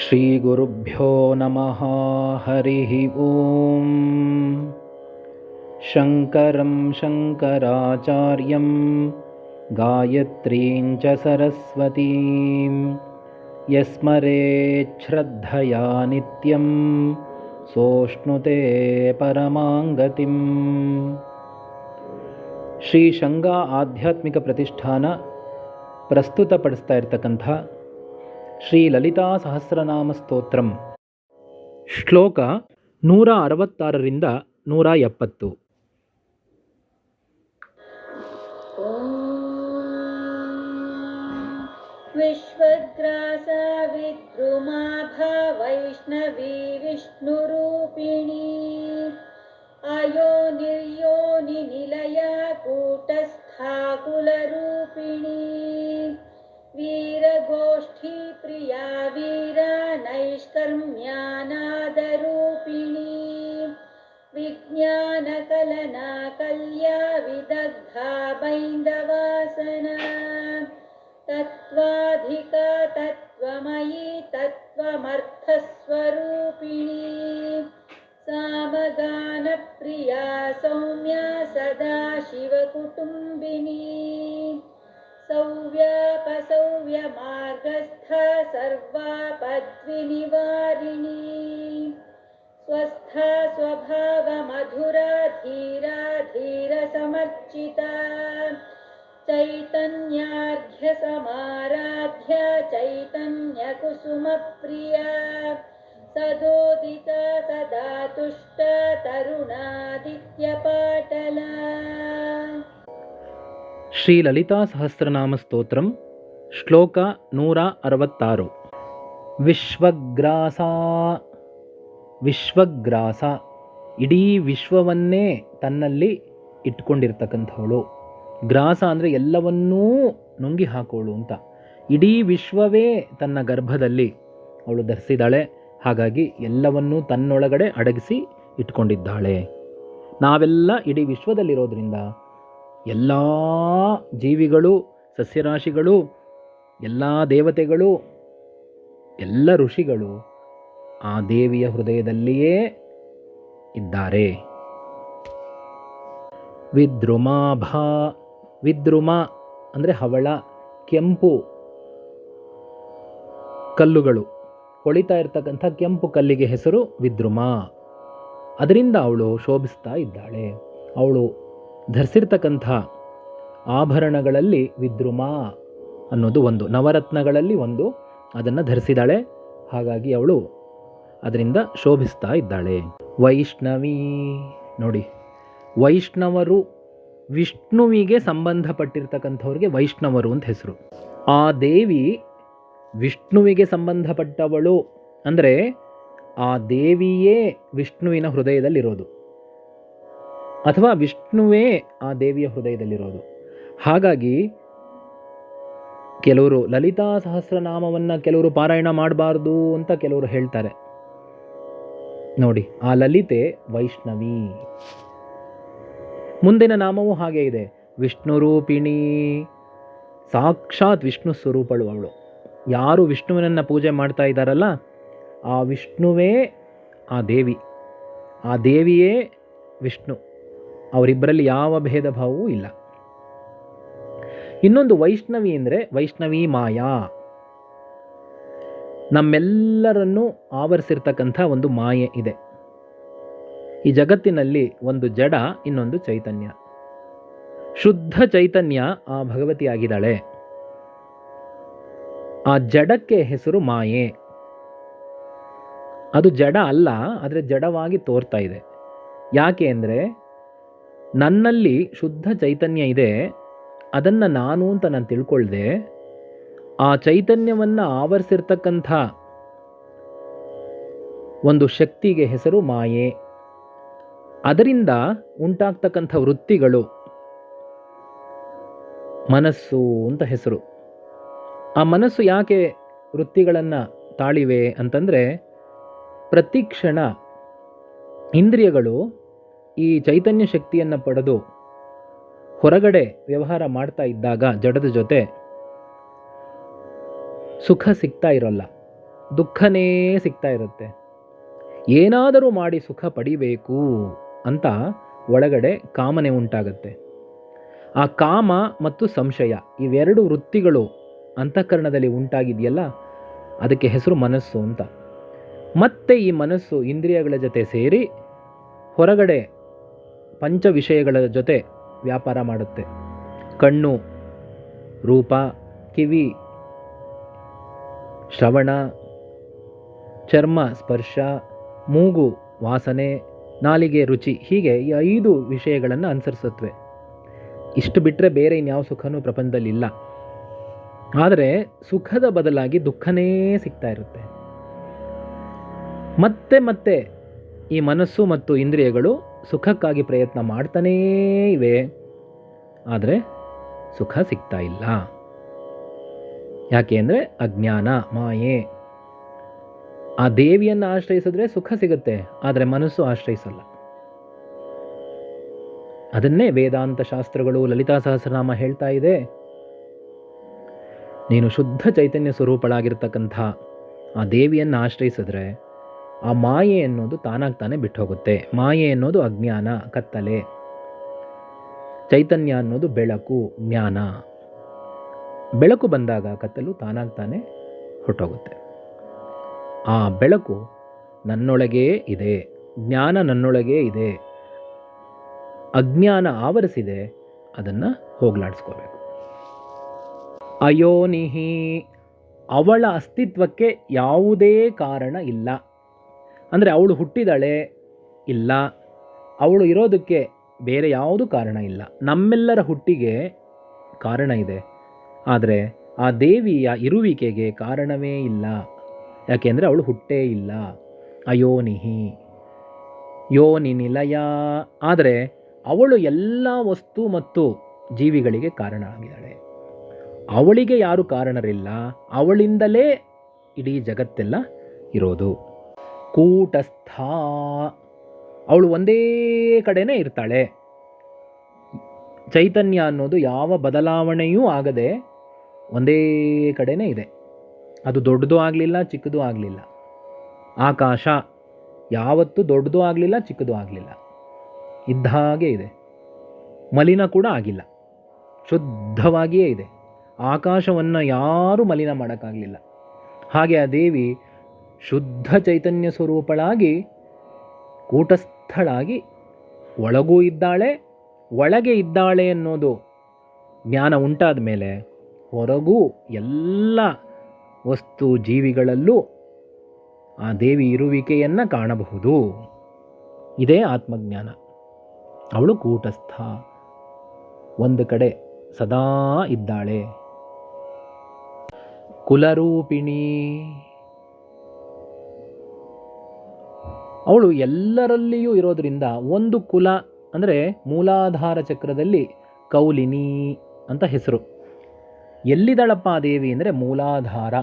श्रीगुरुभ्यो नमः हरिः ॐ शङ्करं शङ्कराचार्यं गायत्रीं च सरस्वतीं यस्मरेच्छ्रद्धया नित्यं सोष्णुते ಪರಮಾಂಗತಿಂ ಶ್ರೀ ಶಂಗಾ ಆಧ್ಯಾತ್ಮಿಕ ಪ್ರತಿಷ್ಠಾನ ಪ್ರಸ್ತುತಪಡಿಸ್ತಾ ಇರ್ತಕ್ಕಂಥ ಶ್ರೀ ಲಲಿತಾ ಸಹಸ್ರನಾಮ ಸ್ತೋತ್ರಂ ಶ್ಲೋಕ ನೂರ ಅರವತ್ತಾರರಿಂದ ನೂರ ಎಪ್ಪತ್ತು विश्वग्रासा विद्रुमाभा वैष्णवी विष्णुरूपिणी अयो निर्योनिनिलया कूटस्था कुलरूपिणी विदग्धा बैन्दवासना तत्त्वाधिका तत्त्वमयी तत्त्वमर्थस्वरूपिणी। सामगानप्रिया सौम्या सदा शिवकुटुम्बिनी। सौव्यापसौव्यमार्गस्था सर्वापद्विनिवारिणी स्वस्थ स्वभावमधुरधीराधीरसमर्चिता चैतन्यार्घ्यसमाराध्या चैतन्यकुसुमप्रिया सदोदिता सदा तुष्टा तरुणादित्यपाटला श्रीललितासहस्रनामस्तोत्रम् श्लोक नूरा श्रीलितासहस्रनामस्तोत्रं विश्वग्रासा ವಿಶ್ವಗ್ರಾಸ. ಇಡಿ ವಿಶ್ವವನ್ನೇ ತನ್ನಲ್ಲಿ ಇಟ್ಕೊಂಡಿರ್ತಕ್ಕಂಥವಳು. ಗ್ರಾಸ ಅಂದರೆ ಎಲ್ಲವನ್ನೂ ನುಂಗಿ ಹಾಕೋಳು ಅಂತ. ಇಡೀ ವಿಶ್ವವೇ ತನ್ನ ಗರ್ಭದಲ್ಲಿ ಅವಳು ಧರಿಸಿದಾಳೆ ಹಾಗಾಗಿ ಎಲ್ಲವನ್ನೂ ತನ್ನೊಳಗಡೆ ಅಡಗಿಸಿ ಇಟ್ಕೊಂಡಿದ್ದಾಳೆ. ನಾವೆಲ್ಲ ಇಡೀ ವಿಶ್ವದಲ್ಲಿರೋದ್ರಿಂದ ಎಲ್ಲ ಜೀವಿಗಳು, ಸಸ್ಯರಾಶಿಗಳು, ಎಲ್ಲ ದೇವತೆಗಳು, ಎಲ್ಲ ಋಷಿಗಳು ಆ ದೇವಿಯ ಹೃದಯದಲ್ಲಿಯೇ ಇದ್ದಾರೆ. ವಿದ್ರುಮಾಭಾ ವಿದ್ರುಮ ಅಂದರೆ ಹವಳ, ಕೆಂಪು ಕಲ್ಲುಗಳು. ಹೊಳಿತಾ ಇರ್ತಕ್ಕಂಥ ಕೆಂಪು ಕಲ್ಲಿಗೆ ಹೆಸರು ವಿದ್ರುಮ. ಅದರಿಂದ ಅವಳು ಶೋಭಿಸ್ತಾ ಇದ್ದಾಳೆ. ಅವಳು ಧರಿಸಿರ್ತಕ್ಕಂಥ ಆಭರಣಗಳಲ್ಲಿ ವಿದ್ರುಮ ಅನ್ನೋದು ಒಂದು, ನವರತ್ನಗಳಲ್ಲಿ ಒಂದು ಅದನ್ನು ಧರಿಸಿದಾಳೆ ಹಾಗಾಗಿ ಅವಳು ಅದರಿಂದ ಶೋಭಿಸ್ತಾ ಇದ್ದಾಳೆ. ವೈಷ್ಣವಿ, ನೋಡಿ, ವೈಷ್ಣವರು ವಿಷ್ಣುವಿಗೆ ಸಂಬಂಧಪಟ್ಟಿರ್ತಕ್ಕಂಥವ್ರಿಗೆ ವೈಷ್ಣವರು ಅಂತ ಹೆಸರು. ಆ ದೇವಿ ವಿಷ್ಣುವಿಗೆ ಸಂಬಂಧಪಟ್ಟವಳು ಅಂದರೆ ಆ ದೇವಿಯೇ ವಿಷ್ಣುವಿನ ಹೃದಯದಲ್ಲಿರೋದು. ಅಥವಾ ವಿಷ್ಣುವೇ ಆ ದೇವಿಯ ಹೃದಯದಲ್ಲಿರೋದು. ಹಾಗಾಗಿ ಕೆಲವರು ಲಲಿತಾ ಸಹಸ್ರನಾಮವನ್ನು ಕೆಲವರು ಪಾರಾಯಣ ಮಾಡಬಾರ್ದು ಅಂತ ಕೆಲವರು ಹೇಳ್ತಾರೆ. ನೋಡಿ, ಆ ಲಲಿತೆ ವೈಷ್ಣವಿ. ಮುಂದಿನ ನಾಮವೂ ಹಾಗೆ ಇದೆ. ವಿಷ್ಣು ರೂಪಿಣಿ ಸಾಕ್ಷಾತ್ ವಿಷ್ಣು ಸ್ವರೂಪಳು ಅವಳು. ಯಾರು ವಿಷ್ಣುವಿನನ್ನು ಪೂಜೆ ಮಾಡ್ತಾ ಇದ್ದಾರಲ್ಲ, ಆ ವಿಷ್ಣುವೇ ಆ ದೇವಿ. ಆ ದೇವಿಯೇ ವಿಷ್ಣು. ಅವರಿಬ್ಬರಲ್ಲಿ ಯಾವ ಭೇದ ಭಾವವೂ ಇಲ್ಲ. ಇನ್ನೊಂದು ವೈಷ್ಣವಿ ಅಂದರೆ ವೈಷ್ಣವಿ ಮಾಯಾ. ನಮ್ಮೆಲ್ಲರನ್ನೂ ಆವರಿಸಿರ್ತಕ್ಕಂಥ ಒಂದು ಮಾಯೆ ಇದೆ. ಈ ಜಗತ್ತಿನಲ್ಲಿ ಒಂದು ಜಡ, ಇನ್ನೊಂದು ಚೈತನ್ಯ. ಶುದ್ಧ ಚೈತನ್ಯ ಆ ಭಗವತಿಯಾಗಿದ್ದಾಳೆ. ಆ ಜಡಕ್ಕೆ ಹೆಸರು ಮಾಯೆ. ಅದು ಜಡ ಅಲ್ಲ, ಆದರೆ ಜಡವಾಗಿ ತೋರ್ತಾ ಇದೆ. ಯಾಕೆ ಅಂದರೆ, ನನ್ನಲ್ಲಿ ಶುದ್ಧ ಚೈತನ್ಯ ಇದೆ, ಅದನ್ನು ನಾನು ಅಂತ ನಾನು ತಿಳ್ಕೊಳ್ದೆ ಆ ಚೈತನ್ಯವನ್ನು ಆವರಿಸಿರ್ತಕ್ಕಂಥ ಒಂದು ಶಕ್ತಿಗೆ ಹೆಸರು ಮಾಯೆ. ಅದರಿಂದ ಉಂಟಾಗ್ತಕ್ಕಂಥ ವೃತ್ತಿಗಳು ಮನಸ್ಸು ಅಂತ ಹೆಸರು. ಆ ಮನಸ್ಸು ಯಾಕೆ ವೃತ್ತಿಗಳನ್ನು ತಾಳಿವೆ ಅಂತಂದರೆ ಪ್ರತಿ ಕ್ಷಣ ಇಂದ್ರಿಯಗಳು ಈ ಚೈತನ್ಯ ಶಕ್ತಿಯನ್ನು ಪಡೆದು ಹೊರಗಡೆ ವ್ಯವಹಾರ ಮಾಡ್ತಾ ಇದ್ದಾಗ ಜಡದ ಜೊತೆ ಸುಖ ಸಿಗ್ತಾ ಇರೋಲ್ಲ. ದುಃಖನೇ ಸಿಗ್ತಾ ಇರುತ್ತೆ. ಏನಾದರೂ ಮಾಡಿ ಸುಖ ಪಡಿಬೇಕು ಅಂತ ಒಳಗಡೆ ಕಾಮನೆ ಉಂಟಾಗತ್ತೆ. ಆ ಕಾಮ ಮತ್ತು ಸಂಶಯ ಇವೆರಡು ವೃತ್ತಿಗಳು ಅಂತಃಕರಣದಲ್ಲಿ ಉಂಟಾಗಿದೆಯಲ್ಲ, ಅದಕ್ಕೆ ಹೆಸರು ಮನಸ್ಸು ಅಂತ. ಮತ್ತೆ ಈ ಮನಸ್ಸು ಇಂದ್ರಿಯಗಳ ಜೊತೆ ಸೇರಿ ಹೊರಗಡೆ ಪಂಚ ವಿಷಯಗಳ ಜೊತೆ ವ್ಯಾಪಾರ ಮಾಡುತ್ತೆ. ಕಣ್ಣು, ರೂಪ, ಕಿವಿ ಶ್ರವಣ, ಚರ್ಮ ಸ್ಪರ್ಶ, ಮೂಗು ವಾಸನೆ, ನಾಲಿಗೆ ರುಚಿ ಹೀಗೆ ಈ ಐದು ವಿಷಯಗಳನ್ನು ಅನುಸರಿಸುತ್ತವೆ ಇಷ್ಟು ಬಿಟ್ಟರೆ ಬೇರೆ ಇನ್ಯಾವ ಸುಖನೂ ಪ್ರಪಂಚದಲ್ಲಿಲ್ಲ. ಆದರೆ ಸುಖದ ಬದಲಾಗಿ ದುಃಖನೇ ಸಿಗ್ತಾ ಇರುತ್ತೆ. ಮತ್ತೆ ಮತ್ತೆ ಈ ಮನಸ್ಸು ಮತ್ತು ಇಂದ್ರಿಯಗಳು ಸುಖಕ್ಕಾಗಿ ಪ್ರಯತ್ನ ಮಾಡ್ತಾನೇ ಇವೆ. ಆದರೆ ಸುಖ ಸಿಗ್ತಾ ಇಲ್ಲ. ಯಾಕೆ ಅಂದರೆ ಅಜ್ಞಾನ, ಮಾಯೆ. ಆ ದೇವಿಯನ್ನು ಆಶ್ರಯಿಸಿದ್ರೆ ಸುಖ ಸಿಗುತ್ತೆ, ಆದರೆ ಮನಸ್ಸು ಆಶ್ರಯಿಸಲ್ಲ. ಅದನ್ನೇ ವೇದಾಂತ ಶಾಸ್ತ್ರಗಳು ಲಲಿತಾ ಸಹಸ್ರನಾಮ ಹೇಳ್ತಾ ಇದೆ. ನೀನು ಶುದ್ಧ ಚೈತನ್ಯ ಸ್ವರೂಪಳಾಗಿರ್ತಕ್ಕಂಥ ಆ ದೇವಿಯನ್ನು ಆಶ್ರಯಿಸಿದ್ರೆ ಆ ಮಾಯೆ ಅನ್ನೋದು ತಾನಾಗಿ ತಾನೇ ಬಿಟ್ಟು ಹೋಗುತ್ತೆ ಮಾಯೆ ಅನ್ನೋದು ಅಜ್ಞಾನ, ಕತ್ತಲೆ. ಚೈತನ್ಯ ಅನ್ನೋದು ಬೆಳಕು, ಜ್ಞಾನ. ಬೆಳಕು ಬಂದಾಗ ಕತ್ತಲು ತಾನಾಗಿ ತಾನೇ ಹೊರಟೋಗುತ್ತೆ. ಆ ಬೆಳಕು ನನ್ನೊಳಗೇ ಇದೆ, ಜ್ಞಾನ ನನ್ನೊಳಗೇ ಇದೆ, ಅಜ್ಞಾನ ಆವರಿಸಿದೆ, ಅದನ್ನು ಹೋಗ್ಲಾಡಿಸ್ಕೋಬೇಕು. ಅಯೋನಿಹಿ ಅವಳ ಅಸ್ತಿತ್ವಕ್ಕೆ ಯಾವುದೇ ಕಾರಣ ಇಲ್ಲ. ಅಂದರೆ ಅವಳು ಹುಟ್ಟಿದಾಳೆ ಇಲ್ಲ, ಅವಳು ಇರೋದಕ್ಕೆ ಬೇರೆ ಯಾವುದೂ ಕಾರಣ ಇಲ್ಲ. ನಮ್ಮೆಲ್ಲರ ಹುಟ್ಟಿಗೆ ಕಾರಣ ಇದೆ. ಆದರೆ ಆ ದೇವಿಯ ಇರುವಿಕೆಗೆ ಕಾರಣವೇ ಇಲ್ಲ. ಯಾಕೆಂದರೆ ಅವಳು ಹುಟ್ಟೇ ಇಲ್ಲ. ಅಯೋನಿಹಿ ಯೋನಿ ನಿಲಯ ಆದರೆ ಅವಳು ಎಲ್ಲ ವಸ್ತು ಮತ್ತು ಜೀವಿಗಳಿಗೆ ಕಾರಣ ಆಗಿದ್ದಾಳೆ ಅವಳಿಗೆ ಯಾರು ಕಾರಣರಿಲ್ಲ? ಅವಳಿಂದಲೇ ಇಡೀ ಜಗತ್ತೆಲ್ಲ ಇರೋದು. ಕೂಟಸ್ಥ. ಅವಳು ಒಂದೇ ಕಡೆನೇ ಇರ್ತಾಳೆ. ಚೈತನ್ಯ ಅನ್ನೋದು ಯಾವ ಬದಲಾವಣೆಯೂ ಆಗದೆ ಒಂದೇ ಕಡೆನೇ ಇದೆ. ಅದು ದೊಡ್ಡದು ಆಗಲಿಲ್ಲ, ಚಿಕ್ಕದು ಆಗಲಿಲ್ಲ. ಆಕಾಶ ಯಾವತ್ತೂ ದೊಡ್ಡದು ಆಗಲಿಲ್ಲ, ಚಿಕ್ಕದು ಆಗಲಿಲ್ಲ. ಇದ್ದ ಹಾಗೆ ಇದೆ. ಮಲಿನ ಕೂಡ ಆಗಿಲ್ಲ. ಶುದ್ಧವಾಗಿಯೇ ಇದೆ. ಆಕಾಶವನ್ನು ಯಾರೂ ಮಲಿನ ಮಾಡೋಕ್ಕಾಗಲಿಲ್ಲ. ಹಾಗೆ ಆ ದೇವಿ ಶುದ್ಧ ಚೈತನ್ಯ ಸ್ವರೂಪಳಾಗಿ, ಕೂಟಸ್ಥಳಾಗಿ ಒಳಗೂ ಇದ್ದಾಳೆ, ಒಳಗೆ ಇದ್ದಾಳೆ ಅನ್ನೋದು ಜ್ಞಾನ ಉಂಟಾದ ಮೇಲೆ ಹೊರಗೂ ಎಲ್ಲ ವಸ್ತು ಜೀವಿಗಳಲ್ಲೂ ಆ ದೇವಿ ಇರುವಿಕೆಯನ್ನು ಕಾಣಬಹುದು. ಇದೇ ಆತ್ಮಜ್ಞಾನ. ಅವಳು ಕೂಟಸ್ಥ. ಒಂದು ಕಡೆ ಸದಾ ಇದ್ದಾಳೆ. ಕುಲರೂಪಿಣಿ. ಅವಳು ಎಲ್ಲರಲ್ಲಿಯೂ ಇರೋದರಿಂದ ಒಂದು ಕುಲ ಅಂದರೆ ಮೂಲಾಧಾರ ಚಕ್ರದಲ್ಲಿ ಕೌಲಿನಿ ಅಂತ ಹೆಸರು. ಎಲ್ಲಿದಳಪ್ಪ ಆ ದೇವಿ ಅಂದರೆ ಮೂಲಾಧಾರ.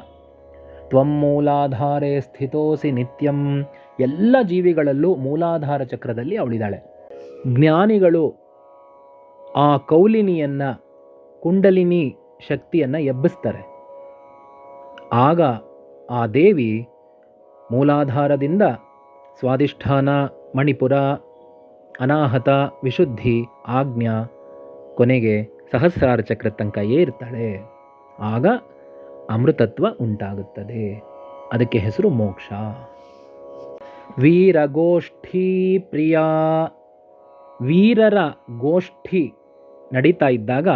ತ್ವಂ ಮೂಲಾಧಾರೆ ಸ್ಥಿತೋಸಿ ನಿತ್ಯಂ. ಎಲ್ಲ ಜೀವಿಗಳಲ್ಲೂ ಮೂಲಾಧಾರ ಚಕ್ರದಲ್ಲಿ ಅವಳಿದ್ದಾಳೆ. ಜ್ಞಾನಿಗಳು ಆ ಕೌಲಿನಿಯನ್ನು, ಕುಂಡಲಿನಿ ಶಕ್ತಿಯನ್ನು ಎಬ್ಬಿಸ್ತಾರೆ. ಆಗ ಆ ದೇವಿ ಮೂಲಾಧಾರದಿಂದ ಸ್ವಾಧಿಷ್ಠಾನ, ಮಣಿಪುರ, ಅನಾಹತ, ವಿಶುದ್ಧಿ, ಆಜ್ಞಾ ಕೊನೆಗೆ ಸಹಸ್ರಾರ ಚಕ್ರ ತನಕ ಇರ್ತಾಳೆ. ಆಗ ಅಮೃತತ್ವ ಉಂಟಾಗುತ್ತದೆ. ಅದಕ್ಕೆ ಹೆಸರು ಮೋಕ್ಷ. ವೀರಗೋಷ್ಠಿ ಪ್ರಿಯ, ವೀರರ ಗೋಷ್ಠಿ ನಡೀತಾ ಇದ್ದಾಗ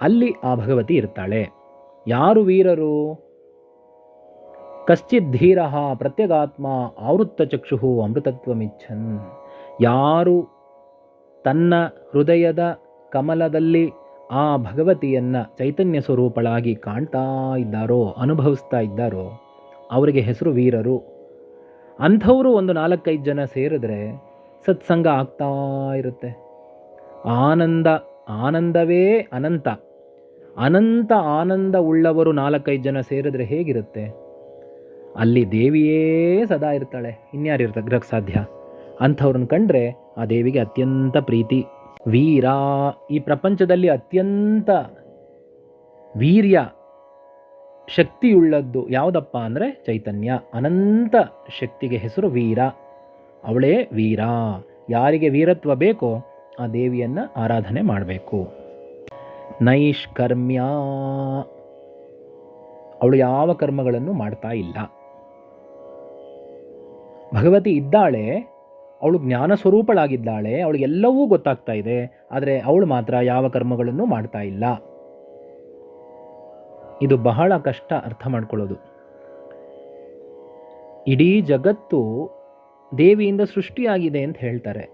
ಅಲ್ಲಿ ಆ ಭಗವತಿ ಇರ್ತಾಳೆ. ಯಾರು ವೀರರು? ಕಶ್ಚಿತ್ ಧೀರ ಪ್ರತ್ಯಗಾತ್ಮ ಆವೃತ್ತ ಚಕ್ಷು ಅಮೃತತ್ವಮಿಚ್ಛನ್. ಯಾರು ತನ್ನ ಹೃದಯದ ಕಮಲದಲ್ಲಿ ಆ ಭಗವತಿಯನ್ನು ಚೈತನ್ಯ ಸ್ವರೂಪಳಾಗಿ ಕಾಣ್ತಾ ಇದ್ದಾರೋ, ಅನುಭವಿಸ್ತಾ ಇದ್ದಾರೋ, ಅವರಿಗೆ ಹೆಸರು ವೀರರು. ಅಂಥವರು ಒಂದು ನಾಲ್ಕೈದು ಜನ ಸೇರಿದ್ರೆ ಸತ್ಸಂಗ ಆಗ್ತಾ ಇರುತ್ತೆ. ಆನಂದ, ಆನಂದವೇ ಅನಂತ. ಅನಂತ, ಆನಂದ ಉಳ್ಳವರು ನಾಲ್ಕೈದು ಜನ ಸೇರಿದ್ರೆ ಹೇಗಿರುತ್ತೆ? ಅಲ್ಲಿ ದೇವಿಯೇ ಸದಾ ಇರ್ತಾಳೆ. ಇನ್ಯಾರು ಇರ್ತಕ್ಕೆ ಸಾಧ್ಯ ಅಂಥವ್ರನ್ನ ಕಂಡ್ರೆ ಆ ದೇವಿಗೆ ಅತ್ಯಂತ ಪ್ರೀತಿ. ವೀರ. ಈ ಪ್ರಪಂಚದಲ್ಲಿ ಅತ್ಯಂತ ವೀರ್ಯ ಶಕ್ತಿಯುಳ್ಳದ್ದು ಯಾವುದಪ್ಪ ಅಂದರೆ ಚೈತನ್ಯ. ಅನಂತ ಶಕ್ತಿಗೆ ಹೆಸರು ವೀರ. ಅವಳೇ ವೀರ. ಯಾರಿಗೆ ವೀರತ್ವ ಬೇಕೋ ಆ ದೇವಿಯನ್ನು ಆರಾಧನೆ ಮಾಡಬೇಕು. ನೈಷ್ಕರ್ಮ್ಯ. ಅವಳು ಯಾವ ಕರ್ಮಗಳನ್ನು ಮಾಡ್ತಾ ಇಲ್ಲ. ಭಗವತಿ ಇದ್ದಾಳೆ. ಅವಳು ಜ್ಞಾನ ಸ್ವರೂಪಳಾಗಿದ್ದಾಳೆ, ಅವಳಿಗೆಲ್ಲವೂ ಗೊತ್ತಾಗ್ತಾ ಇದೆ, ಆದರೆ ಅವಳು ಮಾತ್ರ ಯಾವ ಕರ್ಮಗಳನ್ನು ಮಾಡ್ತಾ ಇಲ್ಲ. ಇದು ಬಹಳ ಕಷ್ಟ ಅರ್ಥ ಮಾಡ್ಕೊಳ್ಳೋದು. ಇಡೀ ಜಗತ್ತು ದೇವಿಯಿಂದ ಸೃಷ್ಟಿಯಾಗಿದೆ ಅಂತ ಹೇಳ್ತಾರೆ.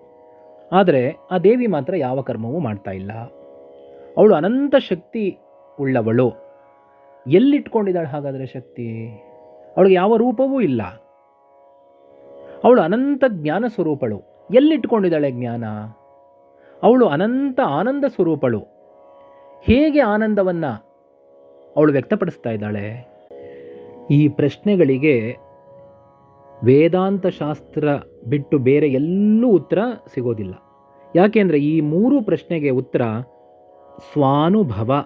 ಆದರೆ ಆ ದೇವಿ ಮಾತ್ರ ಯಾವ ಕರ್ಮವೂ ಮಾಡ್ತಾ ಇಲ್ಲ. ಅವಳು ಅನಂತ ಶಕ್ತಿ ಉಳ್ಳವಳು. ಎಲ್ಲಿಟ್ಕೊಂಡಿದ್ದಾಳೆ ಹಾಗಾದರೆ ಶಕ್ತಿ? ಅವಳಿಗೆ ಯಾವ ರೂಪವೂ ಇಲ್ಲ. ಅವಳು ಅನಂತ ಜ್ಞಾನ ಸ್ವರೂಪಳು. ಎಲ್ಲಿಟ್ಕೊಂಡಿದ್ದಾಳೆ ಜ್ಞಾನ? ಅವಳು ಅನಂತ ಆನಂದ ಸ್ವರೂಪಳು. ಹೇಗೆ ಆನಂದವನ್ನು ಅವಳು ವ್ಯಕ್ತಪಡಿಸ್ತಾ ಇದ್ದಾಳೆ? ಈ ಪ್ರಶ್ನೆಗಳಿಗೆ ವೇದಾಂತ ಶಾಸ್ತ್ರ ಬಿಟ್ಟು ಬೇರೆ ಎಲ್ಲೂ ಉತ್ತರ ಸಿಗೋದಿಲ್ಲ. ಯಾಕೆಂದರೆ ಈ ಮೂರು ಪ್ರಶ್ನೆಗೆ ಉತ್ತರ ಸ್ವಾನುಭವ.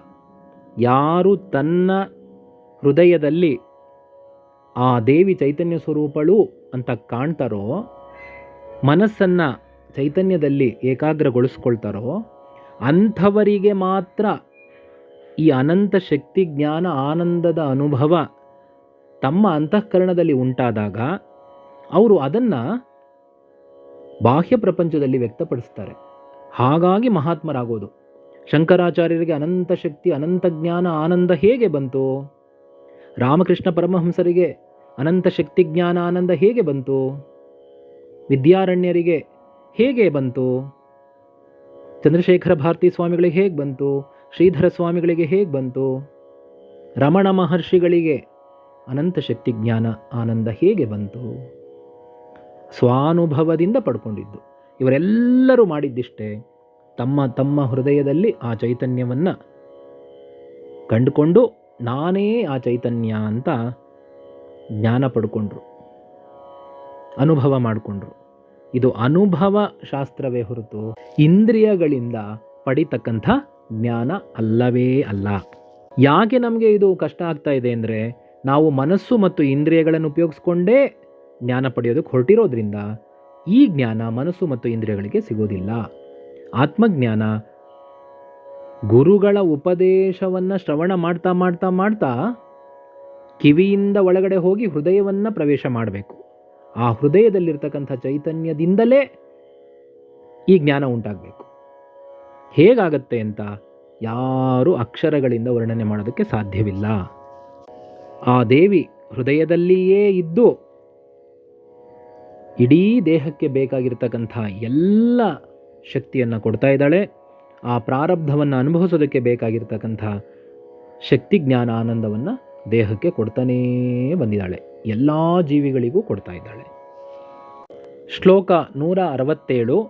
ಯಾರು ತನ್ನ ಹೃದಯದಲ್ಲಿ ಆ ದೇವಿ ಚೈತನ್ಯ ಸ್ವರೂಪಳು ಅಂತ ಕಾಣ್ತಾರೋ, ಮನಸ್ಸನ್ನು ಚೈತನ್ಯದಲ್ಲಿ ಏಕಾಗ್ರಗೊಳಿಸ್ಕೊಳ್ತಾರೋ, ಅಂಥವರಿಗೆ ಮಾತ್ರ ಈ ಅನಂತ ಶಕ್ತಿ, ಜ್ಞಾನ, ಆನಂದದ ಅನುಭವ ತಮ್ಮ ಅಂತಃಕರಣದಲ್ಲಿ ಉಂಟಾದಾಗ ಅವರು ಅದನ್ನು ಬಾಹ್ಯ ಪ್ರಪಂಚದಲ್ಲಿ ವ್ಯಕ್ತಪಡಿಸ್ತಾರೆ. ಹಾಗಾಗಿ ಮಹಾತ್ಮರಾಗೋದು. ಶಂಕರಾಚಾರ್ಯರಿಗೆ ಅನಂತ ಶಕ್ತಿ, ಅನಂತ ಜ್ಞಾನ, ಆನಂದ ಹೇಗೆ ಬಂತು? ರಾಮಕೃಷ್ಣ ಪರಮಹಂಸರಿಗೆ ಅನಂತ ಶಕ್ತಿ ಜ್ಞಾನ ಆನಂದ ಹೇಗೆ ಬಂತು? ವಿದ್ಯಾರಣ್ಯರಿಗೆ ಹೇಗೆ ಬಂತು? ಚಂದ್ರಶೇಖರ ಭಾರತಿ ಸ್ವಾಮಿಗಳಿಗೆ ಹೇಗೆ ಬಂತು? ಶ್ರೀಧರ ಸ್ವಾಮಿಗಳಿಗೆ ಹೇಗೆ ಬಂತು? ರಮಣ ಮಹರ್ಷಿಗಳಿಗೆ ಅನಂತ ಶಕ್ತಿ ಜ್ಞಾನ ಆನಂದ ಹೇಗೆ ಬಂತು? ಸ್ವಾನುಭವದಿಂದ ಪಡ್ಕೊಂಡಿದ್ದು. ಇವರೆಲ್ಲರೂ ಮಾಡಿದ್ದಿಷ್ಟೇ. ತಮ್ಮ ತಮ್ಮ ಹೃದಯದಲ್ಲಿ ಆ ಚೈತನ್ಯವನ್ನು ಕಂಡುಕೊಂಡು ನಾನೇ ಆ ಚೈತನ್ಯ ಅಂತ ಜ್ಞಾನ ಪಡ್ಕೊಂಡ್ರು, ಅನುಭವ ಮಾಡಿಕೊಂಡ್ರು. ಇದು ಅನುಭವ ಶಾಸ್ತ್ರವೇ ಹೊರತು ಇಂದ್ರಿಯಗಳಿಂದ ಪಡಿತಕ್ಕಂಥ ಜ್ಞಾನ ಅಲ್ಲವೇ ಅಲ್ಲ. ಯಾಕೆ ನಮಗೆ ಇದು ಕಷ್ಟ ಆಗ್ತಾ ಇದೆ ಅಂದರೆ ನಾವು ಮನಸ್ಸು ಮತ್ತು ಇಂದ್ರಿಯಗಳನ್ನು ಉಪಯೋಗಿಸ್ಕೊಂಡೇ ಜ್ಞಾನ ಪಡೆಯೋದಕ್ಕೆ ಹೊರಟಿರೋದ್ರಿಂದ ಈ ಜ್ಞಾನ ಮನಸ್ಸು ಮತ್ತು ಇಂದ್ರಿಯಗಳಿಗೆ ಸಿಗೋದಿಲ್ಲ. ಆತ್ಮಜ್ಞಾನ ಗುರುಗಳ ಉಪದೇಶವನ್ನು ಶ್ರವಣ ಮಾಡ್ತಾ ಮಾಡ್ತಾ ಮಾಡ್ತಾ ಕಿವಿಯಿಂದ ಒಳಗಡೆ ಹೋಗಿ ಹೃದಯವನ್ನು ಪ್ರವೇಶ ಮಾಡಬೇಕು. ಆ ಹೃದಯದಲ್ಲಿರ್ತಕ್ಕಂಥ ಚೈತನ್ಯದಿಂದಲೇ ಈ ಜ್ಞಾನ ಉಂಟಾಗಬೇಕು. ಹೇಗಾಗತ್ತೆ ಅಂತ ಯಾರೂ ಅಕ್ಷರಗಳಿಂದ ವರ್ಣನೆ ಮಾಡೋದಕ್ಕೆ ಸಾಧ್ಯವಿಲ್ಲ. ಆ ದೇವಿ ಹೃದಯದಲ್ಲಿಯೇ ಇದ್ದು ಇಡೀ ದೇಹಕ್ಕೆ ಬೇಕಾಗಿರ್ತಕ್ಕಂಥ ಎಲ್ಲ ಶಕ್ತಿಯನ್ನು ಕೊಡ್ತಾ ಇದ್ದಾಳೆ. ಆ ಪ್ರಾರಬ್ಧವನ್ನು ಅನುಭವಿಸೋದಕ್ಕೆ ಬೇಕಾಗಿರ್ತಕ್ಕಂಥ ಶಕ್ತಿ, ಜ್ಞಾನ, ಆನಂದವನ್ನು ದೇಹಕ್ಕೆ ಕೊಡ್ತಾನೇ ಬಂದಿದ್ದಾಳೆ. ಎಲ್ಲ ಜೀವಿಗಳಿಗೂ ಕೊಡ್ತಾ ಇದ್ದಾಳೆ. ಶ್ಲೋಕ ನೂರ ಅರವತ್ತೇಳು,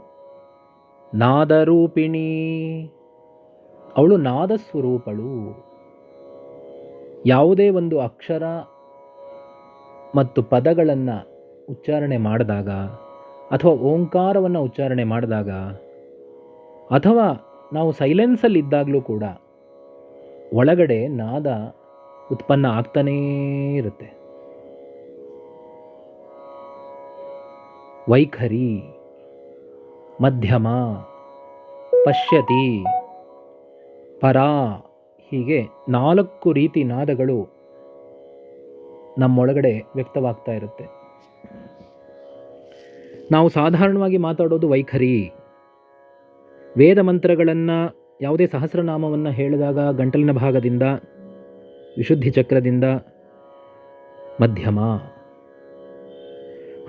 ನಾದರೂಪಿಣಿ. ಅವಳು ನಾದಸ್ವರೂಪಳು. ಯಾವುದೇ ಒಂದು ಅಕ್ಷರ ಮತ್ತು ಪದಗಳನ್ನು ಉಚ್ಚಾರಣೆ ಮಾಡಿದಾಗ ಅಥವಾ ಓಂಕಾರವನ್ನು ಉಚ್ಚಾರಣೆ ಮಾಡಿದಾಗ ಅಥವಾ ನಾವು ಸೈಲೆನ್ಸಲ್ಲಿ ಇದ್ದಾಗಲೂ ಕೂಡ ಒಳಗಡೆ ನಾದ ಉತ್ಪನ್ನ ಆಗ್ತಾನೇ ಇರುತ್ತೆ. ವೈಖರಿ, ಮಧ್ಯಮ, ಪಶ್ಯತಿ, ಪರ ಹೀಗೆ ನಾಲ್ಕು ರೀತಿ ನಾದಗಳು ನಮ್ಮೊಳಗಡೆ ವ್ಯಕ್ತವಾಗ್ತಾ ಇರುತ್ತೆ. ನಾವು ಸಾಧಾರಣವಾಗಿ ಮಾತಾಡೋದು ವೈಖರಿ. ವೇದ ಮಂತ್ರಗಳನ್ನು ಯಾವುದೇ ಸಹಸ್ರನಾಮವನ್ನು ಹೇಳಿದಾಗ ಗಂಟಲಿನ ಭಾಗದಿಂದ, ವಿಶುದ್ಧಿ ಚಕ್ರದಿಂದ ಮಧ್ಯಮ.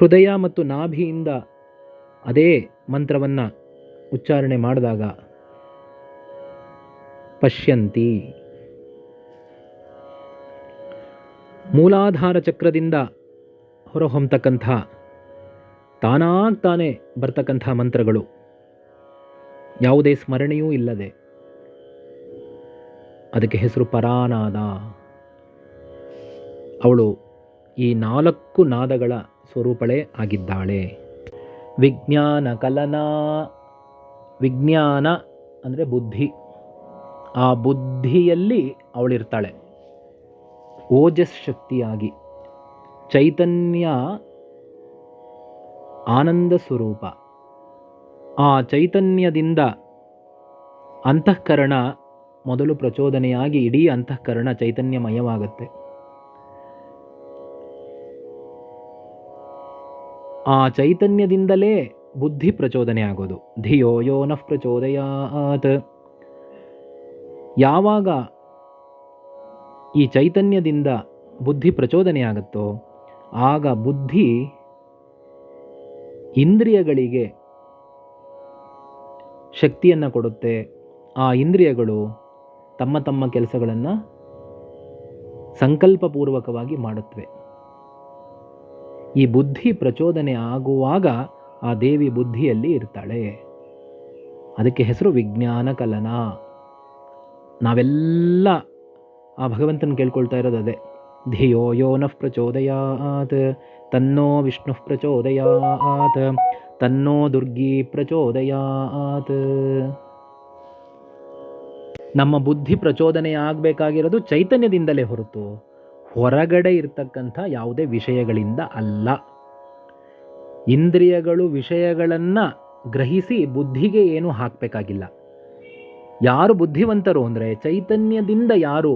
ಹೃದಯ ಮತ್ತು ನಾಭಿಯಿಂದ ಅದೇ ಮಂತ್ರವನ್ನು ಉಚ್ಚಾರಣೆ ಮಾಡಿದಾಗ ಪಶ್ಯಂತಿ. ಮೂಲಾಧಾರ ಚಕ್ರದಿಂದ ಹೊರಹೊಮ್ಮತಕ್ಕಂಥ ತಾನಾಗ್ತಾನೇ ಬರ್ತಕ್ಕಂಥ ಮಂತ್ರಗಳು. ಯಾವುದೇ ಸ್ಮರಣೆಯೂ ಇಲ್ಲದೆ. ಅದಕ್ಕೆ ಹೆಸರು ಪರಾನಾದ. ಅವಳು ಈ ನಾಲ್ಕು ನಾದಗಳ ಸ್ವರೂಪಳೇ ಆಗಿದ್ದಾಳೆ. ವಿಜ್ಞಾನ ಕಲನ, ವಿಜ್ಞಾನ ಅಂದರೆ ಬುದ್ಧಿ. ಆ ಬುದ್ಧಿಯಲ್ಲಿ ಅವಳಿರ್ತಾಳೆ. ಓಜಸ್ ಶಕ್ತಿಯಾಗಿ. ಚೈತನ್ಯ ಆನಂದ ಸ್ವರೂಪ. ಆ ಚೈತನ್ಯದಿಂದ ಅಂತಃಕರಣ ಮೊದಲು ಪ್ರಚೋದನೆಯಾಗಿ ಇಡೀ ಅಂತಃಕರಣ ಚೈತನ್ಯಮಯವಾಗುತ್ತೆ. ಆ ಚೈತನ್ಯದಿಂದಲೇ ಬುದ್ಧಿ ಪ್ರಚೋದನೆ ಆಗೋದು. ಧಿಯೋ ಯೋ ನಃ ಪ್ರಚೋದಯಾತ್. ಯಾವಾಗ ಈ ಚೈತನ್ಯದಿಂದ ಬುದ್ಧಿ ಪ್ರಚೋದನೆ ಆಗುತ್ತೋ, ಆಗ ಬುದ್ಧಿ ಇಂದ್ರಿಯಗಳಿಗೆ ಶಕ್ತಿಯನ್ನು ಕೊಡುತ್ತೆ. ಆ ಇಂದ್ರಿಯಗಳು ತಮ್ಮ ತಮ್ಮ ಕೆಲಸಗಳನ್ನು ಸಂಕಲ್ಪಪೂರ್ವಕವಾಗಿ ಮಾಡುತ್ತವೆ. ಈ ಬುದ್ಧಿ ಪ್ರಚೋದನೆ ಆಗುವಾಗ ಆ ದೇವಿ ಬುದ್ಧಿಯಲ್ಲಿ ಇರ್ತಾಳೆ. ಅದಕ್ಕೆ ಹೆಸರು ವಿಜ್ಞಾನ ಕಲನ. ನಾವೆಲ್ಲ ಆ ಭಗವಂತನ ಕೇಳ್ಕೊಳ್ತಾ ಇರೋದು ಅದೇ. ಧಿಯೋ ಯೋ ನಃ ಪ್ರಚೋದಯಾತ್, ತನ್ನೋ ವಿಷ್ಣು ಪ್ರಚೋದಯಾತ್. ತನ್ನೋ ದುರ್ಗಿ ಪ್ರಚೋದಯಾತ್. ನಮ್ಮ ಬುದ್ಧಿ ಪ್ರಚೋದನೆ ಆಗಬೇಕಾಗಿರೋದು ಚೈತನ್ಯದಿಂದಲೇ ಹೊರತು ಹೊರಗಡೆ ಇರ್ತಕ್ಕಂಥ ಯಾವುದೇ ವಿಷಯಗಳಿಂದ ಅಲ್ಲ. ಇಂದ್ರಿಯಗಳು ವಿಷಯಗಳನ್ನು ಗ್ರಹಿಸಿ ಬುದ್ಧಿಗೆ ಏನೂ ಹಾಕಬೇಕಾಗಿಲ್ಲ. ಯಾರು ಬುದ್ಧಿವಂತರು ಅಂದರೆ ಚೈತನ್ಯದಿಂದ ಯಾರು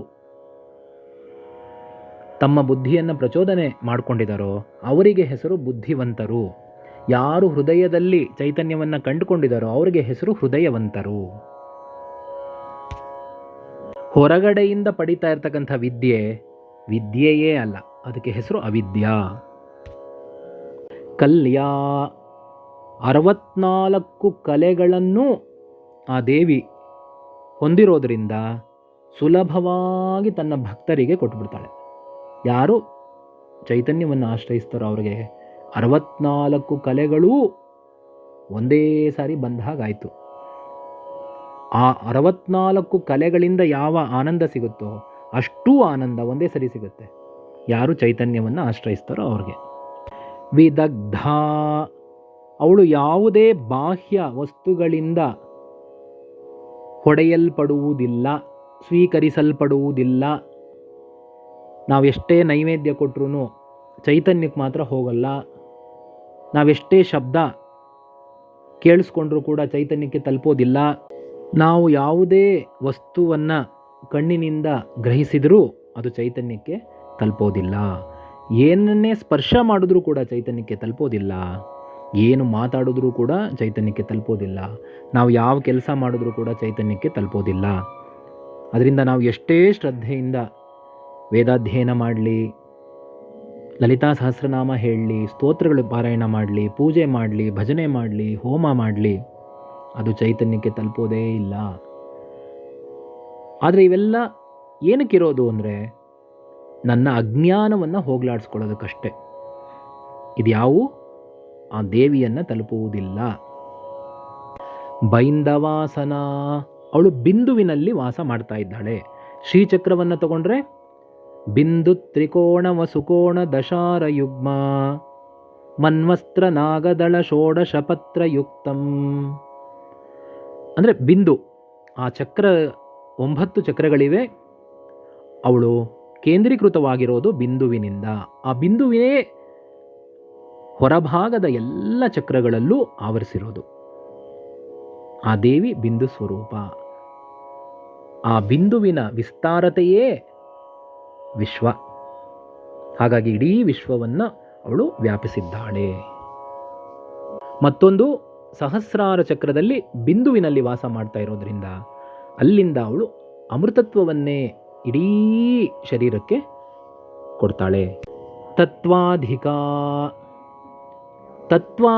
ತಮ್ಮ ಬುದ್ಧಿಯನ್ನು ಪ್ರಚೋದನೆ ಮಾಡಿಕೊಂಡಿದ್ದಾರೋ ಅವರಿಗೆ ಹೆಸರು ಬುದ್ಧಿವಂತರು. ಯಾರು ಹೃದಯದಲ್ಲಿ ಚೈತನ್ಯವನ್ನು ಕಂಡುಕೊಂಡಿದ್ದಾರೋ ಅವರಿಗೆ ಹೆಸರು ಹೃದಯವಂತರು. ಹೊರಗಡೆಯಿಂದ ಪಡಿತಾ ಇರ್ತಕ್ಕಂಥ ವಿದ್ಯೆ, ವಿದ್ಯೆಯೇ ಅಲ್ಲ, ಅದಕ್ಕೆ ಹೆಸರು ಅವಿದ್ಯಾ. ಕಲ್ಯ, ಅರವತ್ನಾಲ್ಕು ಕಲೆಗಳನ್ನು ಆ ದೇವಿ ಹೊಂದಿರೋದ್ರಿಂದ ಸುಲಭವಾಗಿ ತನ್ನ ಭಕ್ತರಿಗೆ ಕೊಟ್ಬಿಡ್ತಾಳೆ. ಯಾರು ಚೈತನ್ಯವನ್ನು ಆಶ್ರಯಿಸ್ತಾರೋ ಅವರಿಗೆ ಅರವತ್ನಾಲ್ಕು ಕಲೆಗಳೂ ಒಂದೇ ಸಾರಿ ಬಂದ ಹಾಗಾಯಿತು. ಆ ಅರವತ್ನಾಲ್ಕು ಕಲೆಗಳಿಂದ ಯಾವ ಆನಂದ ಸಿಗುತ್ತೋ ಅಷ್ಟೂ ಆನಂದ ಒಂದೇ ಸರಿ ಸಿಗುತ್ತೆ. ಯಾರು ಚೈತನ್ಯವನ್ನು ಆಶ್ರಯಿಸ್ತಾರೋ ಅವ್ರಿಗೆ. ವಿದಗ್ಧ. ಅವಳು ಯಾವುದೇ ಬಾಹ್ಯ ವಸ್ತುಗಳಿಂದ ಹೊಡೆಯಲ್ಪಡುವುದಿಲ್ಲ, ಸ್ವೀಕರಿಸಲ್ಪಡುವುದಿಲ್ಲ. ನಾವು ಎಷ್ಟೇ ನೈವೇದ್ಯ ಕೊಟ್ಟರು ಚೈತನ್ಯಕ್ಕೆ ಮಾತ್ರ ಹೋಗಲ್ಲ. ನಾವೆಷ್ಟೇ ಶಬ್ದ ಕೇಳಿಸ್ಕೊಂಡ್ರೂ ಕೂಡ ಚೈತನ್ಯಕ್ಕೆ ತಲುಪೋದಿಲ್ಲ. ನಾವು ಯಾವುದೇ ವಸ್ತುವನ್ನು ಕಣ್ಣಿನಿಂದ ಗ್ರಹಿಸಿದರೂ ಅದು ಚೈತನ್ಯಕ್ಕೆ ತಲುಪೋದಿಲ್ಲ. ಏನನ್ನೇ ಸ್ಪರ್ಶ ಮಾಡಿದ್ರೂ ಕೂಡ ಚೈತನ್ಯಕ್ಕೆ ತಲುಪೋದಿಲ್ಲ. ಏನು ಮಾತಾಡಿದ್ರೂ ಕೂಡ ಚೈತನ್ಯಕ್ಕೆ ತಲುಪೋದಿಲ್ಲ. ನಾವು ಯಾವ ಕೆಲಸ ಮಾಡಿದ್ರೂ ಕೂಡ ಚೈತನ್ಯಕ್ಕೆ ತಲುಪೋದಿಲ್ಲ. ಅದರಿಂದ ನಾವು ಎಷ್ಟೇ ಶ್ರದ್ಧೆಯಿಂದ ವೇದಾಧ್ಯಯನ ಮಾಡಲಿ ಲಲಿತಾ ಸಹಸ್ರನಾಮ ಹೇಳಲಿ, ಸ್ತೋತ್ರಗಳು ಪಾರಾಯಣ ಮಾಡಲಿ, ಪೂಜೆ ಮಾಡಲಿ, ಭಜನೆ ಮಾಡಲಿ, ಹೋಮ ಮಾಡಲಿ, ಅದು ಚೈತನ್ಯಕ್ಕೆ ತಲುಪೋದೇ ಇಲ್ಲ. ಆದರೆ ಇವೆಲ್ಲ ಏನಕ್ಕಿರೋದು ಅಂದರೆ ನನ್ನ ಅಜ್ಞಾನವನ್ನು ಹೋಗಲಾಡಿಸ್ಕೊಳ್ಳೋದಕ್ಕಷ್ಟೇ. ಇದ್ಯಾವು ಆ ದೇವಿಯನ್ನು ತಲುಪುವುದಿಲ್ಲ. ಬೈಂದವಾಸನ, ಅವಳು ಬಿಂದುವಿನಲ್ಲಿ ವಾಸ ಮಾಡ್ತಾ ಇದ್ದಾಳೆ. ಶ್ರೀಚಕ್ರವನ್ನು ತಗೊಂಡ್ರೆ ಬಿಂದು ತ್ರಿಕೋಣ ವಸುಕೋಣ ದಶಾರ ಯುಗ್ಮ ಮನ್ವಸ್ತ್ರ ನಾಗದಳ ಷೋಡಶಪತ್ರ ಯುಕ್ತಂ ಅಂದರೆ ಬಿಂದು, ಆ ಚಕ್ರ ಒಂಬತ್ತು ಚಕ್ರಗಳಿವೆ. ಅವಳು ಕೇಂದ್ರೀಕೃತವಾಗಿರೋದು ಬಿಂದುವಿನಿಂದ. ಆ ಬಿಂದುವಿನೇ ಹೊರಭಾಗದ ಎಲ್ಲ ಚಕ್ರಗಳಲ್ಲೂ ಆವರಿಸಿರೋದು. ಆ ದೇವಿ ಬಿಂದು ಸ್ವರೂಪ. ಆ ಬಿಂದುವಿನ ವಿಸ್ತಾರತೆಯೇ ವಿಶ್ವ. ಹಾಗಾಗಿ ಇಡೀ ವಿಶ್ವವನ್ನು ಅವಳು ವ್ಯಾಪಿಸಿದ್ದಾಳೆ. ಮತ್ತೊಂದು ಸಹಸ್ರಾರ ಚಕ್ರದಲ್ಲಿ ಬಿಂದುವಿನಲ್ಲಿ ವಾಸ ಮಾಡ್ತಾ ಇರೋದ್ರಿಂದ ಅಲ್ಲಿಂದ ಅವಳು ಅಮೃತತ್ವವನ್ನೇ ಇಡೀ ಶರೀರಕ್ಕೆ ಕೊಡ್ತಾಳೆ. ತತ್ವಾಧಿಕ. ತತ್ವ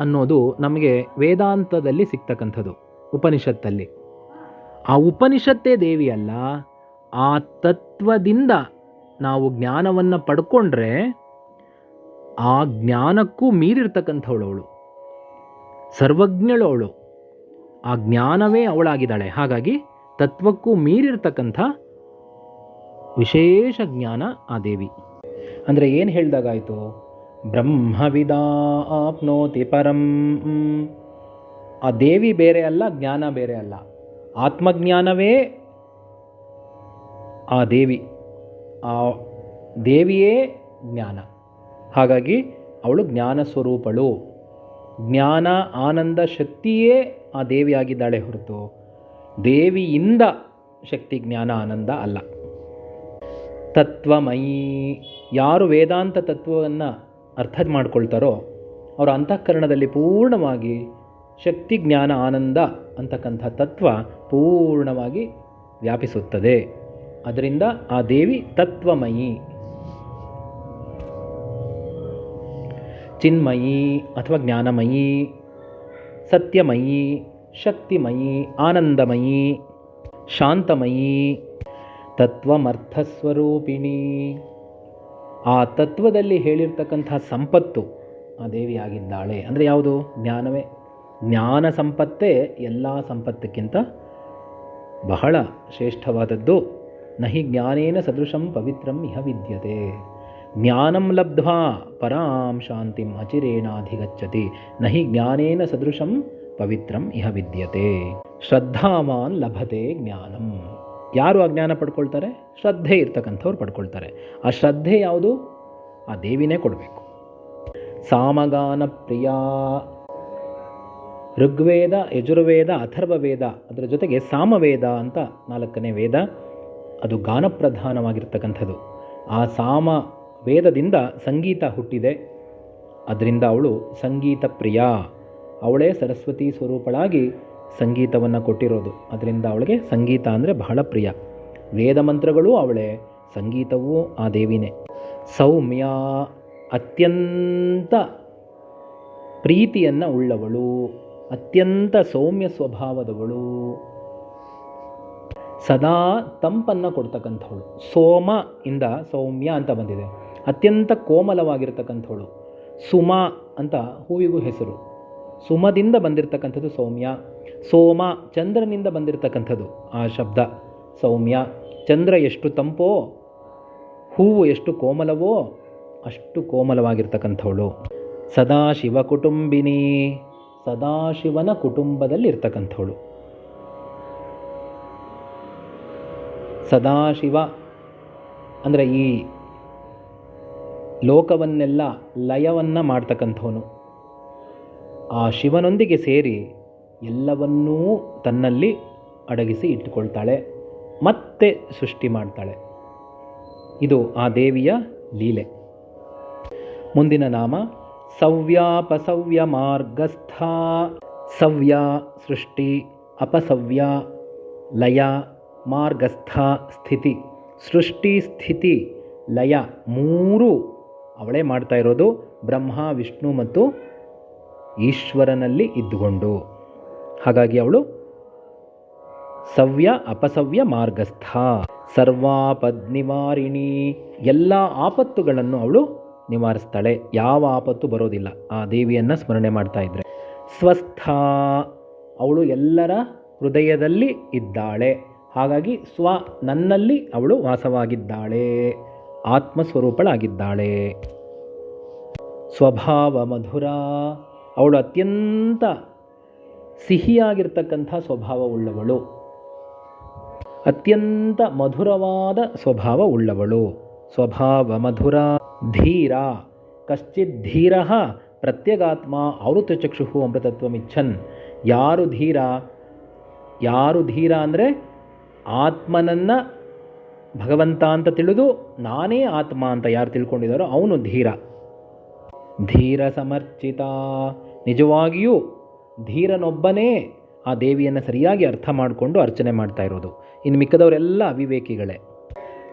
ಅನ್ನೋದು ನಮಗೆ ವೇದಾಂತದಲ್ಲಿ ಸಿಗ್ತಕ್ಕಂಥದ್ದು, ಉಪನಿಷತ್ತಲ್ಲಿ. ಆ ಉಪನಿಷತ್ತೇ ದೇವಿ ಅಲ್ಲ ಆ ತತ್ವದಿಂದ ನಾವು ಜ್ಞಾನವನ್ನು ಪಡ್ಕೊಂಡ್ರೆ ಆ ಜ್ಞಾನಕ್ಕೂ ಮೀರಿರ್ತಕ್ಕಂಥವಳು ಅವಳು. ಸರ್ವಜ್ಞಳು ಅವಳು ಆ ಜ್ಞಾನವೇ ಅವಳಾಗಿದ್ದಾಳೆ. ಹಾಗಾಗಿ ತತ್ವಕ್ಕೂ ಮೀರಿರ್ತಕ್ಕಂಥ ವಿಶೇಷ ಜ್ಞಾನ ಆ ದೇವಿ. ಅಂದರೆ ಏನು ಹೇಳಿದಾಗಾಯಿತು? ಬ್ರಹ್ಮವಿದ ಆಪ್ನೋತಿ ಪರಂ. ಆ ದೇವಿ ಬೇರೆ ಅಲ್ಲ, ಜ್ಞಾನ ಬೇರೆ ಅಲ್ಲ. ಆತ್ಮಜ್ಞಾನವೇ ಆ ದೇವಿ, ಆ ದೇವಿಯೇ ಜ್ಞಾನ. ಹಾಗಾಗಿ ಅವಳು ಜ್ಞಾನ ಸ್ವರೂಪಳು. ಜ್ಞಾನ ಆನಂದ ಶಕ್ತಿಯೇ ಆ ದೇವಿಯಾಗಿದ್ದಾಳೆ ಹೊರತು ದೇವಿಯಿಂದ ಶಕ್ತಿ, ಜ್ಞಾನ, ಆನಂದ ಅಲ್ಲ. ತತ್ವಮಯಿ, ಯಾರು ವೇದಾಂತ ತತ್ವವನ್ನು ಅರ್ಥ ಮಾಡ್ಕೊಳ್ತಾರೋ ಅವರ ಅಂತಃಕರಣದಲ್ಲಿ ಪೂರ್ಣವಾಗಿ ಶಕ್ತಿ, ಜ್ಞಾನ, ಆನಂದ ಅಂತಕ್ಕಂಥ ತತ್ವ ಪೂರ್ಣವಾಗಿ ವ್ಯಾಪಿಸುತ್ತದೆ. ಅದರಿಂದ ಆ ದೇವಿ ತತ್ವಮಯಿ. ಚಿನ್ಮಯಿ ಅಥವಾ ಜ್ಞಾನಮಯಿ, ಸತ್ಯಮಯಿ, ಶಕ್ತಿಮಯಿ, ಆನಂದಮಯಿ, ಶಾಂತಮಯಿ, ತತ್ವಮರ್ಥಸ್ವರೂಪಿಣಿ. ಆ ತತ್ವದಲ್ಲಿ ಹೇಳಿರ್ತಕ್ಕಂಥ ಸಂಪತ್ತು ಆ ದೇವಿಯಾಗಿದ್ದಾಳೆ. ಅಂದರೆ ಯಾವುದು? ಜ್ಞಾನವೇ. ಜ್ಞಾನ ಸಂಪತ್ತೇ ಎಲ್ಲ ಸಂಪತ್ತಕ್ಕಿಂತ ಬಹಳ ಶ್ರೇಷ್ಠವಾದದ್ದು. ನಹಿ ಜ್ಞಾನೇನ ಸದೃಶಂ ಪವಿತ್ರಂ ಇಹ ವಿದ್ಯತೆ. ಜ್ಞಾನಂ ಲಬ್ಧ್ವಾ ಪರಾಂ ಶಾಂತಿಂ ಅಚಿರೇಣಾಧಿಗಚ್ಚತಿ. ನಹಿ ಜ್ಞಾನೇನ ಸದೃಶಂ ಪವಿತ್ರಂ ಇಹ ವಿದ್ಯತೆ. ಶ್ರದ್ಧಾವಾನ್ ಲಭತೆ ಜ್ಞಾನಂ. ಯಾರು ಆ ಜ್ಞಾನ ಪಡ್ಕೊಳ್ತಾರೆ? ಶ್ರದ್ಧೆ ಇರ್ತಕ್ಕಂಥವ್ರು ಪಡ್ಕೊಳ್ತಾರೆ. ಆ ಶ್ರದ್ಧೆ ಯಾವುದು? ಆ ದೇವಿನೇ ಕೊಡಬೇಕು. ಸಾಮಗಾನ ಪ್ರಿಯ, ಋಗ್ವೇದ, ಯಜುರ್ವೇದ, ಅಥರ್ವವೇದ, ಅದರ ಜೊತೆಗೆ ಸಾಮವೇದ ಅಂತ ನಾಲ್ಕನೇ ವೇದ ಅದು ಗಾನಪ್ರಧಾನವಾಗಿರ್ತಕ್ಕಂಥದ್ದು. ಆ ಸಾಮ ವೇದದಿಂದ ಸಂಗೀತ ಹುಟ್ಟಿದೆ. ಅದರಿಂದ ಅವಳು ಸಂಗೀತ ಪ್ರಿಯ ಅವಳೇ ಸರಸ್ವತಿ ಸ್ವರೂಪಳಾಗಿ ಸಂಗೀತವನ್ನು ಕೊಟ್ಟಿರೋದು. ಅದರಿಂದ ಅವಳಿಗೆ ಸಂಗೀತ ಅಂದರೆ ಬಹಳ ಪ್ರಿಯ. ವೇದ ಮಂತ್ರಗಳು ಅವಳೇ, ಸಂಗೀತವೂ ಆ ದೇವಿನೇ. ಸೌಮ್ಯ ಅತ್ಯಂತ ಪ್ರೀತಿಯನ್ನು ಉಳ್ಳವಳು. ಅತ್ಯಂತ ಸೌಮ್ಯ ಸ್ವಭಾವದವಳು. ಸದಾ ತಂಪನ್ನು ಕೊಡ್ತಕ್ಕಂಥವಳು. ಸೋಮ ಇಂದ ಸೌಮ್ಯ ಅಂತ ಬಂದಿದೆ. ಅತ್ಯಂತ ಕೋಮಲವಾಗಿರ್ತಕ್ಕಂಥವಳು. ಸುಮ ಅಂತ ಹೂವಿಗೂ ಹೆಸರು. ಸುಮದಿಂದ ಬಂದಿರತಕ್ಕಂಥದ್ದು ಸೌಮ್ಯ. ಸೋಮ ಚಂದ್ರನಿಂದ ಬಂದಿರತಕ್ಕಂಥದ್ದು ಆ ಶಬ್ದ. ಸೌಮ್ಯ, ಚಂದ್ರ ಎಷ್ಟು ತಂಪೋ, ಹೂವು ಎಷ್ಟು ಕೋಮಲವೋ ಅಷ್ಟು ಕೋಮಲವಾಗಿರ್ತಕ್ಕಂಥವಳು. ಸದಾಶಿವ ಕುಟುಂಬಿನಿ, ಸದಾಶಿವನ ಕುಟುಂಬದಲ್ಲಿ ಸದಾಶಿವ. ಅಂದರೆ ಈ ಲೋಕವನ್ನೆಲ್ಲ ಲಯವನ್ನು ಮಾಡ್ತಕ್ಕಂಥವನು. ಆ ಶಿವನೊಂದಿಗೆ ಸೇರಿ ಎಲ್ಲವನ್ನೂ ತನ್ನಲ್ಲಿ ಅಡಗಿಸಿ ಇಟ್ಟುಕೊಳ್ತಾಳೆ, ಮತ್ತೆ ಸೃಷ್ಟಿ ಮಾಡ್ತಾಳೆ. ಇದು ಆ ದೇವಿಯ ಲೀಲೆ. ಮುಂದಿನ ನಾಮ ಸವ್ಯಾಪಸವ್ಯ ಮಾರ್ಗಸ್ಥ. ಸವ್ಯ ಸೃಷ್ಟಿ, ಅಪಸವ್ಯ, ಲಯ ಮಾರ್ಗಸ್ಥ ಸ್ಥಿತಿ, ಸೃಷ್ಟಿ ಸ್ಥಿತಿ, ಲಯ ಮೂರು. ಅವಳೇ ಮಾಡ್ತಾ ಇರೋದು ಬ್ರಹ್ಮ, ವಿಷ್ಣು ಮತ್ತು ಈಶ್ವರನಲ್ಲಿ ಇದ್ದುಕೊಂಡು. ಹಾಗಾಗಿ ಅವಳು ಸವ್ಯ, ಅಪಸವ್ಯ, ಮಾರ್ಗಸ್ಥ. ಸರ್ವಾಪದ್ ನಿವಾರಿಣಿ ಎಲ್ಲ ಆಪತ್ತುಗಳನ್ನು ಅವಳು ನಿವಾರಿಸ್ತಾಳೆ. ಯಾವ ಆಪತ್ತು ಬರೋದಿಲ್ಲ. ಆ ದೇವಿಯನ್ನು ಸ್ಮರಣೆ ಮಾಡ್ತಾ ಇದ್ದರೆ ಸ್ವಸ್ಥ. ಅವಳು ಎಲ್ಲರ ಹೃದಯದಲ್ಲಿ ಇದ್ದಾಳೆ. ಹಾಗಾಗಿ ಸ್ವ ನನ್ನಲ್ಲಿ ಅವಳು ವಾಸವಾಗಿದ್ದಾಳೆ, ಆತ್ಮಸ್ವರೂಪಳಾಗಿದ್ದಾಳೆ. ಸ್ವಭಾವ ಮಧುರ, ಅವಳು ಅತ್ಯಂತ ಸಿಹಿಯಾಗಿರ್ತಕ್ಕಂಥ ಸ್ವಭಾವ ಉಳ್ಳವಳು ಅತ್ಯಂತ ಮಧುರವಾದ ಸ್ವಭಾವ ಉಳ್ಳವಳು ಸ್ವಭಾವ ಮಧುರ, ಧೀರ, ಕಶ್ಚಿತ್ ಧೀರ, ಪ್ರತ್ಯಗಾತ್ಮ ಔರುತಚಕ್ಷು ಅಮೃತತ್ವಮಿಚ್ಛನ್. ಯಾರು ಧೀರ? ಯಾರು ಧೀರ ಅಂದರೆ ಆತ್ಮನನ್ನು ಭಗವಂತ ಅಂತ ತಿಳಿದು ನಾನೇ ಆತ್ಮ ಅಂತ ಯಾರು ತಿಳ್ಕೊಂಡಿದ್ದಾರೋ ಅವನು ಧೀರ. ಧೀರ ಸಮರ್ಚಿತ. ನಿಜವಾಗಿಯೂ ಧೀರನೊಬ್ಬನೇ ಆ ದೇವಿಯನ್ನು ಸರಿಯಾಗಿ ಅರ್ಥ ಮಾಡಿಕೊಂಡು ಅರ್ಚನೆ ಮಾಡ್ತಾ ಇರೋದು. ಇನ್ನು ಮಿಕ್ಕದವರೆಲ್ಲ ಅವಿವೇಕಿಗಳೇ.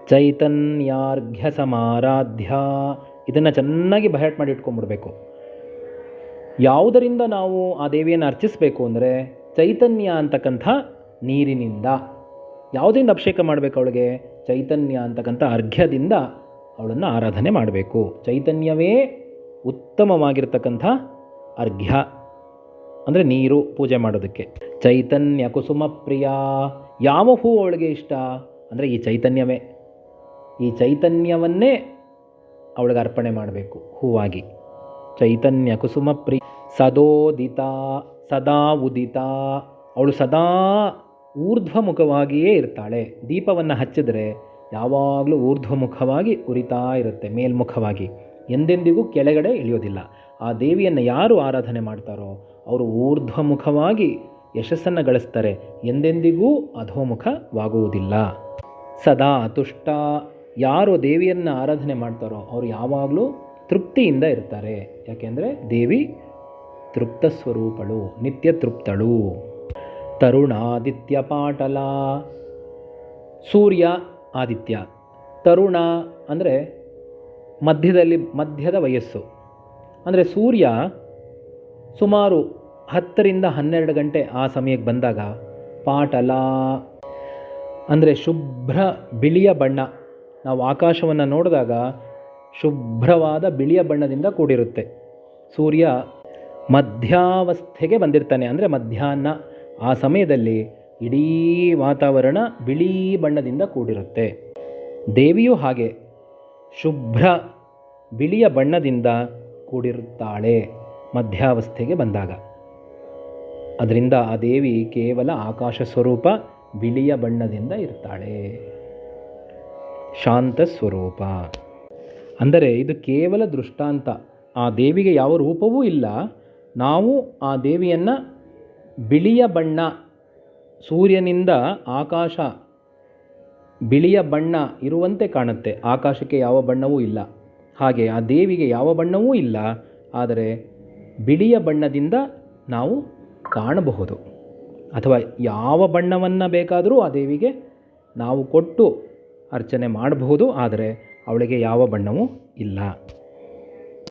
ಚೈತನ್ಯಾರ್ಘ್ಯ ಸಮಾರಾಧ್ಯ. ಇದನ್ನು ಚೆನ್ನಾಗಿ ಬಹಟ್ ಮಾಡಿ ಇಟ್ಕೊಂಡ್ಬಿಡ್ಬೇಕು. ಯಾವುದರಿಂದ ನಾವು ಆ ದೇವಿಯನ್ನು ಅರ್ಚಿಸಬೇಕು ಅಂದರೆ ಚೈತನ್ಯ ಅಂತಕ್ಕಂಥ ನೀರಿನಿಂದ. ಯಾವುದರಿಂದ ಅಭಿಷೇಕ ಮಾಡಬೇಕು ಅವಳಿಗೆ? ಚೈತನ್ಯ ಅಂತಕ್ಕಂಥ ಅರ್ಘ್ಯದಿಂದ ಅವಳನ್ನು ಆರಾಧನೆ ಮಾಡಬೇಕು. ಚೈತನ್ಯವೇ ಉತ್ತಮವಾಗಿರ್ತಕ್ಕಂಥ ಅರ್ಘ್ಯ. ಅಂದರೆ ನೀರು, ಪೂಜೆ ಮಾಡೋದಕ್ಕೆ. ಚೈತನ್ಯ ಕುಸುಮ ಪ್ರಿಯ, ಯಾವ ಹೂ ಅವಳಿಗೆ ಇಷ್ಟ? ಅಂದರೆ ಈ ಚೈತನ್ಯವೇ. ಈ ಚೈತನ್ಯವನ್ನೇ ಅವಳಿಗೆ ಅರ್ಪಣೆ ಮಾಡಬೇಕು, ಹೂವಾಗಿ. ಚೈತನ್ಯ ಕುಸುಮ ಪ್ರಿಯ, ಸದೋದಿತ, ಸದಾ ಉದಿತ. ಅವಳು ಸದಾ ಊರ್ಧ್ವಮುಖವಾಗಿಯೇ ಇರ್ತಾಳೆ. ದೀಪವನ್ನು ಹಚ್ಚಿದ್ರೆ ಯಾವಾಗಲೂ ಊರ್ಧ್ವಮುಖವಾಗಿ ಉರಿತಾ ಇರುತ್ತೆ, ಮೇಲ್ಮುಖವಾಗಿ. ಎಂದೆಂದಿಗೂ ಕೆಳಗಡೆ ಇಳಿಯೋದಿಲ್ಲ. ಆ ದೇವಿಯನ್ನು ಯಾರು ಆರಾಧನೆ ಮಾಡ್ತಾರೋ, ಅವರು ಊರ್ಧ್ವಮುಖವಾಗಿ ಯಶಸ್ಸನ್ನು ಗಳಿಸ್ತಾರೆ. ಎಂದೆಂದಿಗೂ ಅಧೋಮುಖವಾಗುವುದಿಲ್ಲ. ಸದಾ ತುಷ್ಟ ಯಾರು ದೇವಿಯನ್ನು ಆರಾಧನೆ ಮಾಡ್ತಾರೋ, ಅವರು ಯಾವಾಗಲೂ ತೃಪ್ತಿಯಿಂದ ಇರ್ತಾರೆ. ಯಾಕೆಂದರೆ ದೇವಿ ತೃಪ್ತ ಸ್ವರೂಪಳು, ನಿತ್ಯ ತೃಪ್ತಳು. ತರುಣಾದಿತ್ಯ ಪಾಟಲ. ಸೂರ್ಯ ಆದಿತ್ಯ. ತರುಣ ಅಂದರೆ ಮಧ್ಯದಲ್ಲಿ, ಮಧ್ಯದ ವಯಸ್ಸು. ಅಂದರೆ ಸೂರ್ಯ ಸುಮಾರು ಹತ್ತರಿಂದ ಹನ್ನೆರಡು ಗಂಟೆ ಆ ಸಮಯಕ್ಕೆ ಬಂದಾಗ ಪಾಟಲ. ಅಂದರೆ ಶುಭ್ರ ಬಿಳಿಯ ಬಣ್ಣ. ನಾವು ಆಕಾಶವನ್ನು ನೋಡಿದಾಗ ಶುಭ್ರವಾದ ಬಿಳಿಯ ಬಣ್ಣದಿಂದ ಕೂಡಿರುತ್ತೆ. ಸೂರ್ಯ ಮಧ್ಯಾವಸ್ಥೆಗೆ ಬಂದಿರ್ತಾನೆ. ಅಂದರೆ ಮಧ್ಯಾಹ್ನ. ಆ ಸಮಯದಲ್ಲಿ ಇಡೀ ವಾತಾವರಣ ಬಿಳಿ ಬಣ್ಣದಿಂದ ಕೂಡಿರುತ್ತೆ. ದೇವಿಯೂ ಹಾಗೆ ಶುಭ್ರ ಬಿಳಿಯ ಬಣ್ಣದಿಂದ ಕೂಡಿರುತ್ತಾಳೆ ಮಧ್ಯಾವಸ್ಥೆಗೆ ಬಂದಾಗ. ಅದರಿಂದ ಆ ದೇವಿ ಕೇವಲ ಆಕಾಶ ಸ್ವರೂಪ ಬಿಳಿಯ ಬಣ್ಣದಿಂದ ಇರ್ತಾಳೆ ಶಾಂತ ಸ್ವರೂಪ. ಅಂದರೆ ಇದು ಕೇವಲ ದೃಷ್ಟಾಂತ. ಆ ದೇವಿಗೆ ಯಾವ ರೂಪವೂ ಇಲ್ಲ. ನಾವು ಆ ದೇವಿಯನ್ನು ಬಿಳಿಯ ಬಣ್ಣ ಸೂರ್ಯನಿಂದ ಆಕಾಶ ಬಿಳಿಯ ಬಣ್ಣ ಇರುವಂತೆ ಕಾಣುತ್ತೆ. ಆಕಾಶಕ್ಕೆ ಯಾವ ಬಣ್ಣವೂ ಇಲ್ಲ. ಹಾಗೆ ಆ ದೇವಿಗೆ ಯಾವ ಬಣ್ಣವೂ ಇಲ್ಲ. ಆದರೆ ಬಿಳಿಯ ಬಣ್ಣದಿಂದ ನಾವು ಕಾಣಬಹುದು. ಅಥವಾ ಯಾವ ಬಣ್ಣವನ್ನು ಬೇಕಾದರೂ ಆ ದೇವಿಗೆ ನಾವು ಕೊಟ್ಟು ಅರ್ಚನೆ ಮಾಡಬಹುದು. ಆದರೆ ಅವಳಿಗೆ ಯಾವ ಬಣ್ಣವೂ ಇಲ್ಲ.